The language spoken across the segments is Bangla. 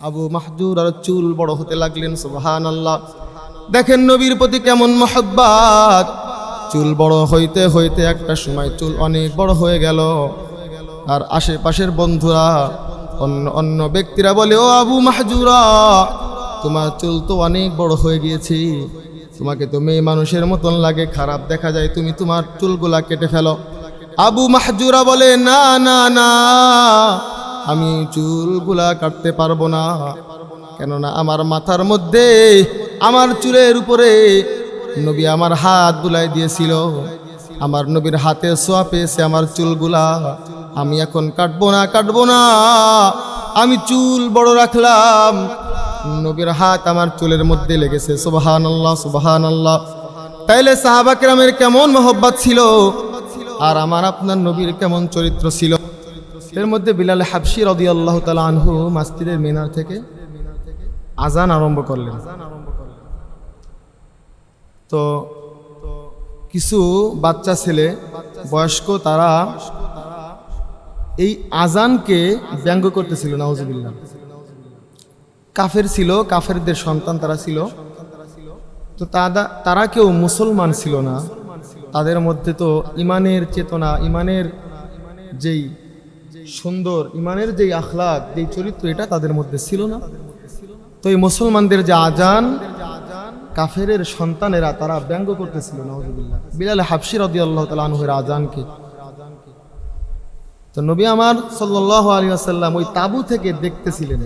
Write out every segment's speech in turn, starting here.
আবু মাহজুর আর চুল বড় হতে লাগলেন সুবহান আল্লাহ দেখেন নবীর প্রতি কেমন মহব্বাত। চুল বড় হইতে হইতে একটা সময় চুল অনেক বড় হয়ে গেল। আর আশেপাশের বন্ধুরা, অন্য অন্য ব্যক্তিরা বলে, ও আবু মাহজুরা, তোমার চুল তো অনেক বড় হয়ে গিয়েছি। তোমাকে তো মেয়ে মানুষের মতন লাগে, খারাপ দেখা যায়, তুমি তোমার চুলগুলা কেটে ফেলো। আবু মাহজুরা বলে, না না না। আমি চুলগুলা কাটতে পারব না। কেননা আমার মাথার মধ্যে, আমার চুলের উপরে নবী আমার হাত বুলাই দিয়েছিল। আমার নবীর হাতে সোয়া পেয়েছে আমার চুলগুলা। আমি এখন কাটবো না কাটবো না। আমি চুল বড় রাখলাম। নবীর হাত আমার চুলের মধ্যে লেগেছে। সুবাহান আল্লাহ সুবাহান আল্লাহ তাইলে সাহাবাকেরামের কেমন মহব্বত ছিল? আর আমার আপনার নবীর কেমন চরিত্র ছিল? এর মধ্যে বিলাল হাবশি রদি আল্লাহ তালা আনহু মাস্তিদের মিনার থেকে আজান আরম্ভ করলেন। তো কিছু বাচ্চা ছেলে, বয়স্ক, তারা এই আজানকে ব্যঙ্গ করতেছিল, নাউজুবিল্লাহ। কাফের ছিল, কাফেরদের সন্তান তারা ছিল। তো তারা তারা কেউ মুসলমান ছিল না। তাদের মধ্যে তো ইমানের চেতনা, ইমানের যেই সুন্দর, ইমানের যেই আখলাক, যেই চরিত্র, এটা তাদের মধ্যে ছিল না। তো এই মুসলমানদের যে আজান কাফেরের সন্তানেরা তারা ব্যঙ্গ করতেছিল বিলাল হাফসি রদি আল্লাহ তালা আনহুর আজানকে তো নবী আমার সাল্লাহ আলী আসাল্লাম ওই তাবু থেকে দেখতেছিলেন।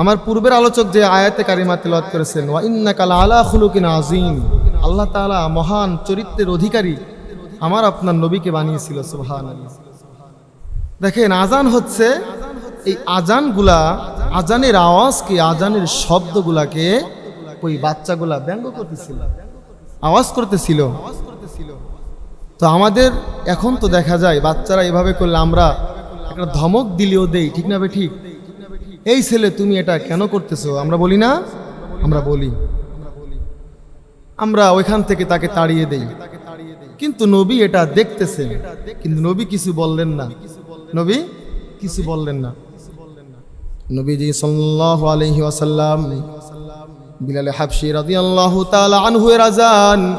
আমার পূর্বের আলোচক যে আয়াতে কারিমা তেলাওয়াত করেছেন, ওয়া ইন্নাকা আলা খুলুকিন আজিম আল্লাহ তাআলা মহান চরিত্রের অধিকারী। আমার আপনার নবীকে বানিয়েছিল, সুবহানাল্লাহ। দেখেন, আজান হচ্ছে, এই আজানগুলা, আজানের আওয়াজকে, আজানের শব্দগুলাকে ওই বাচ্চাগুলা ব্যঙ্গ করতেছিল। আওয়াজ করতেছিল। তো আমাদের এখন তো দেখা যায়, বাচ্চারা এভাবে করলে আমরা একটা ধমক দিলেও দেই, ঠিক না ঠিক? এই ছেলে, তুমি এটা কেন করতেছো? আমরা বলি না? আমরা বলি। আমরা ওইখান থেকে তাকে তাড়িয়ে দেই। কিন্তু নবী এটা দেখতেছেন। কিন্তু নবী কিছু বললেন না। নবী কিছু বললেন না। নবীজি সাল্লাল্লাহু আলাইহি ওয়াসাল্লাম, বিলাল হাবশি রাদিয়াল্লাহু তাআলা আনহু এর আজান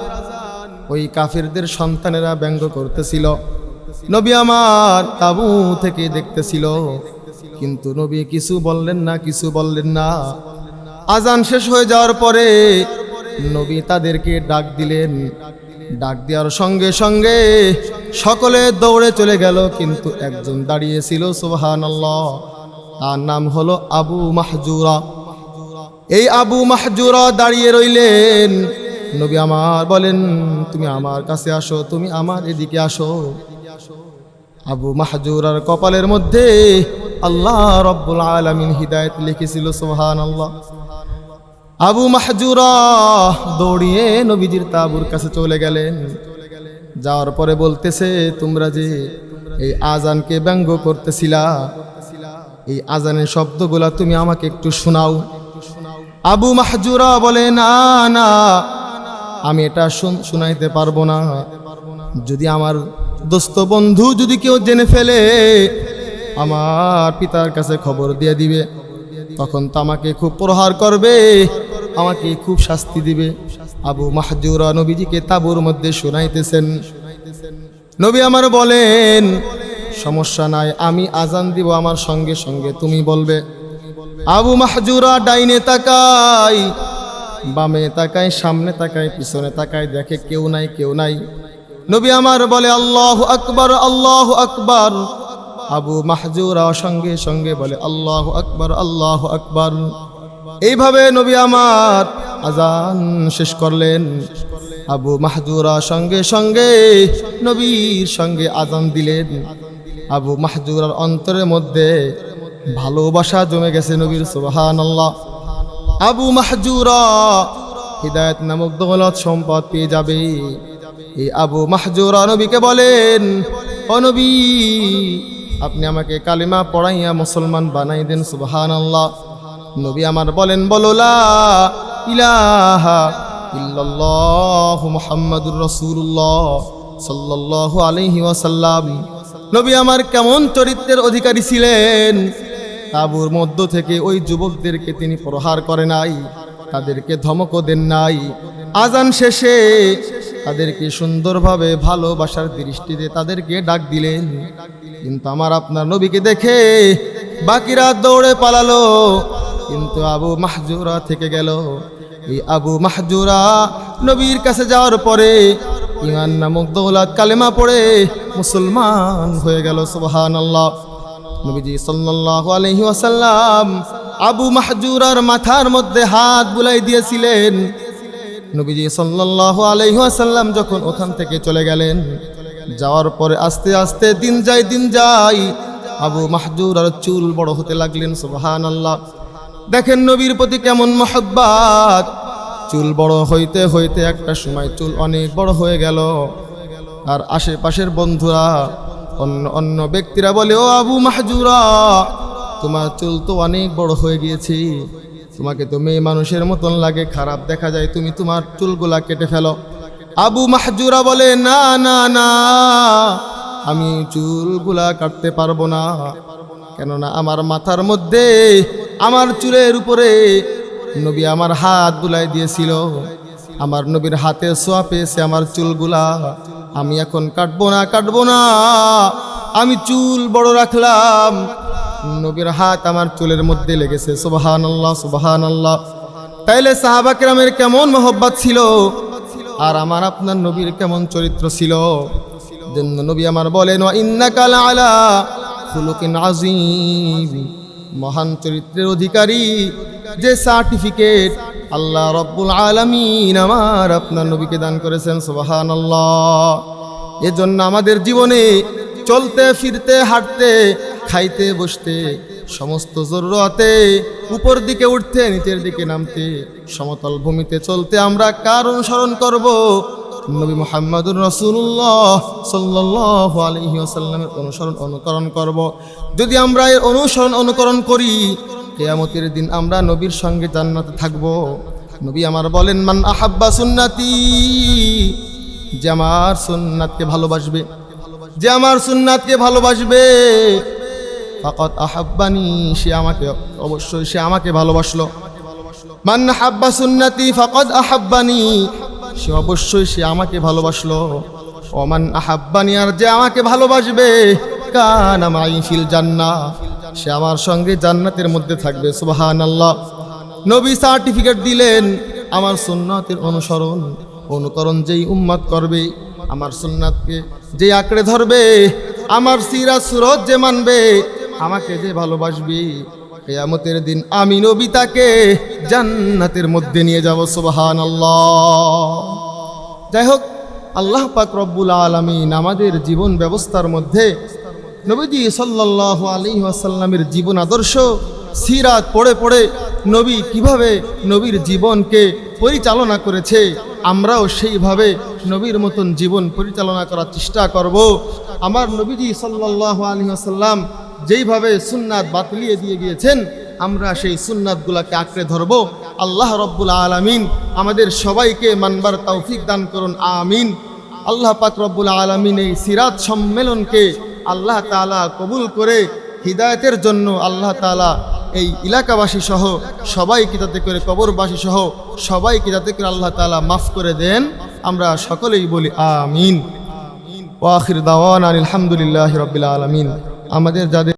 ওই কাফিরদের সন্তানেরা ব্যঙ্গ করতেছিল। নবী আমার তাবু থেকে দেখতেছিল। কিন্তু নবী কিছু বললেন না, কিছু বললেন না। আজান শেষ হয়ে যাওয়ার পরে নবী তাদেরকে ডাক দিলেন ডাক দেওয়ার সঙ্গে সঙ্গে সকলে দৌড়ে চলে গেল, কিন্তু একজন দাঁড়িয়েছিল, সুবহানাল্লাহ। তার নাম হলো আবু মাহজুরা। এই আবু মাহজুরা দাঁড়িয়ে রইলেন। নবী আমার বলেন, তুমি আমার কাছে আসো, তুমি আমার এদিকে আসো। আবু মাহজুরার কপালের মধ্যে আল্লাহ রব্বুল আলমিন হিদায়ত লিখেছিল সোহান আল্লাহ আবু মাহজুরা দৌড়িয়ে নবীজির তাবুর কাছে চলে গেলেন। যাওয়ার পরে বলতেছে, তোমরা যে এই আজানকে ব্যঙ্গ করতেছিলা, এই আজানের শব্দগুলা তুমি আমাকে একটু শোনাও। আবু মাহজুরা বলে, না না, আমি এটা শুন- শুনাইতে পারব না। যদি আমার দোস্ত বন্ধু যদি কেউ জেনে ফেলে, আমার পিতার কাছে খবর দিয়ে দিবে, তখন তো আমাকে খুব প্রহার করবে। আমাকে খুব শাস্তি দিবে। আবু মাহজুরা নবীজিকে তাবুর মধ্যে শোনাইতেছেন। নবী আমার বলেন, সমস্যা নাই, আমি আজান দিব আমার সঙ্গে সঙ্গে, তুমি বলবে। আবু মাহজুরা ডাইনে তাকাই বামে তাকায়, সামনে তাকায়, পিছনে তাকায়, দেখে কেউ নাই কেউ নাই। নবী আমার বলে, আল্লাহ আকবর আল্লাহ আকবর। আবু মাহজুরা সঙ্গে সঙ্গে বলে, আল্লাহ আকবর, আল্লাহ আকবার। এইভাবে নবী আমার আজান শেষ করলেন। আবু মাহজুরা সঙ্গে সঙ্গে নবীর সঙ্গে আজান দিলেন। আবু মাহজুরার অন্তরের মধ্যে ভালোবাসা জমে গেছে নবীর সুবাহান আল্লাহ আবু মাহজুরা হৃদায়ত নামক দৌলত সম্পদ পেয়ে যাবে। এই আবু মাহজুরা নবীকে বলেন অনবী আপনি আমাকে কালিমা পড়াইয়া মুসলমান বানাই দেন সুবাহান আল্লাহ নবী আমার বলেন বলোলা ইলাহা ইল্লাল্লাহ মুহাম্মাদুর রাসূলুল্লাহ সাল্লাল্লাহু আলাইহি ওয়াসাল্লাম। নবী আমার কেমন চরিত্রের অধিকারী ছিলেন? তাবুর মধ্য থেকে ওই যুবকদেরকে তিনি প্রহার করে নাই, তাদেরকে ধমকও দেন নাই। আজান শেষে তাদেরকে সুন্দরভাবে ভালোবাসার দৃষ্টিতে তাদেরকে ডাক দিলেন। কিন্তু আমার আপনার নবীকে দেখে বাকিরা দৌড়ে পালালো। কিন্তু আবু মাহজুরা থেকে গেল। এই আবু মাহজুরা নবীর কাছে যাওয়ার পরে ইমান নামক দৌলত কালেমা পড়ে মুসলমান হয়ে গেল সুবহান আল্লাহ নবীজি সাল্লাল্লাহু আলাইহি ওয়াসাল্লাম আবু মাহজুরার মাথার মধ্যে হাত বুলাই দিয়েছিলেন। নবীজি সাল্লাল্লাহু আলাইহি ওয়াসাল্লাম যখন ওখান থেকে চলে গেলেন, যাওয়ার পরে আস্তে আস্তে দিন যায় দিন যায় আবু মাহজুর আর চুল বড় হতে লাগলেন, সুবহানাল্লাহ। দেখেন নবীর প্রতি কেমন মহব্বাত। চুল বড় হইতে হইতে একটা সময় চুল অনেক বড় হয়ে গেল। আর আশেপাশের বন্ধুরা, অন্য অন্য ব্যক্তিরা বলে, ও আবু মাহজুরা, তোমার চুল তো অনেক বড় হয়ে গিয়েছি। তোমাকে তো মেয়ে মানুষের মতন লাগে, খারাপ দেখা যায়, তুমি তোমার চুলগুলা কেটে ফেলো। আবু মাহজুরা বলে, না না না, আমি চুলগুলা কাটতে পারব না। কেননা আমার মাথার মধ্যে আমার চুলের উপরে। নবী আমার হাত বুলাই দিয়েছিল। আমার নবীর হাতে সোয়া পেয়েছে আমার চুলগুলা। আমি এখন কাটবো না কাটবো না। আমি চুল বড় রাখলাম। নবীর হাত আমার চুলের মধ্যে লেগেছে। সুবাহান আল্লাহ সুবাহান আল্লাহ তাইলে সাহাবাকেরামের কেমন মোহব্বত ছিল? আর আমার আপনার নবীর কেমন চরিত্র ছিল? নবী আমার বলেন ইন্নাকাল আলা খুলুকিন আজিম মহান চরিত্রের অধিকারী, যে সার্টিফিকেট আল্লাহ রব্বুল আলামিন আমার আপনার নবীকে দান করেছেন সুবাহান আল্লাহ এজন্য আমাদের জীবনে চলতে, ফিরতে, হাঁটতে, খাইতে, বসতে সমস্ত জরুরতে উপর দিকে উঠতে, নিচের দিকে নামতে সমতল ভূমিতে চলতে আমরা কার অনুসরণ করব। নবী মোহাম্মদুর রসুল্লাহ সাল্লাহ আলহি আসাল্লামের অনুসরণ অনুকরণ করব। যদি আমরা এর অনুসরণ অনুকরণ করি, কেয়ামতের দিন আমরা নবীর সঙ্গে জান্নাতে থাকব। নবী আমার বলেন, মান আহাব্বা সুন্নাতি যে আমার সুন্নাতকে ভালোবাসবে। যে আমার সুন্নাতকে ভালোবাসবে। ফাকাত আহাব্বানি, সে আমাকে, অবশ্যই সে আমাকে ভালোবাসলো। মান হাব্বা সুন্নাতি, ফাকাদ আহাব্বানি সে অবশ্যই সে আমাকে ভালোবাসলো। অমান আহাব্বানি আর যে আমাকে ভালোবাসবে জান্নাহ। সে আমার সঙ্গে জান্নাতের মধ্যে থাকবে, সুবহানাল্লাহ। নবী সার্টিফিকেট দিলেন, আমার সুন্নাতের অনুসরণ, অনুকরণ যেই উম্মত করবে, আমার সুন্নাতকে যে আঁকড়ে ধরবে, আমার সিরাজ সুরত যে মানবে, আমাকে যে ভালোবাসবে কেয়ামতের দিন আমি নবী তাকে জান্নাতের মধ্যে নিয়ে যাব সুবাহান যাই হোক আল্লাহ পাক রব্বুল আলমিন আমাদের জীবন ব্যবস্থার মধ্যে নবীজি সাল্লাহ আলী আসাল্লামের জীবন আদর্শ, সিরাত পড়ে পড়ে নবী কীভাবে নবীর জীবনকে পরিচালনা করেছে, আমরাও সেইভাবে নবীর মতন জীবন পরিচালনা করার চেষ্টা করব। আমার নবীজি সাল্লাহ আলী আসাল্লাম যেইভাবে সুন্নাত বাতলিয়ে দিয়ে গিয়েছেন, আমরা সেই সুন্নাতগুলাকে আঁকড়ে ধরব। আল্লাহ রব্বুল আলমিন আমাদের সবাইকে মানবার তৌফিক দান করুন, আমিন। আল্লাহ পাক রব্বুল আলমিন এই সিরাত সম্মেলনকে আল্লাহ তালা কবুল করে হিদায়তের জন্য আল্লাহ তালা এই এলাকাবাসী সহ সবাইকে যাতে করে কবরবাসী সহ সবাইকে যাতে করে আল্লাহ তালা মাফ করে দেন, আমরা সকলেই বলি আমিন। ওয়াখির দাওয়ান আলহামদুলিল্লাহ রবিল আলমিন। আমাদের যাদের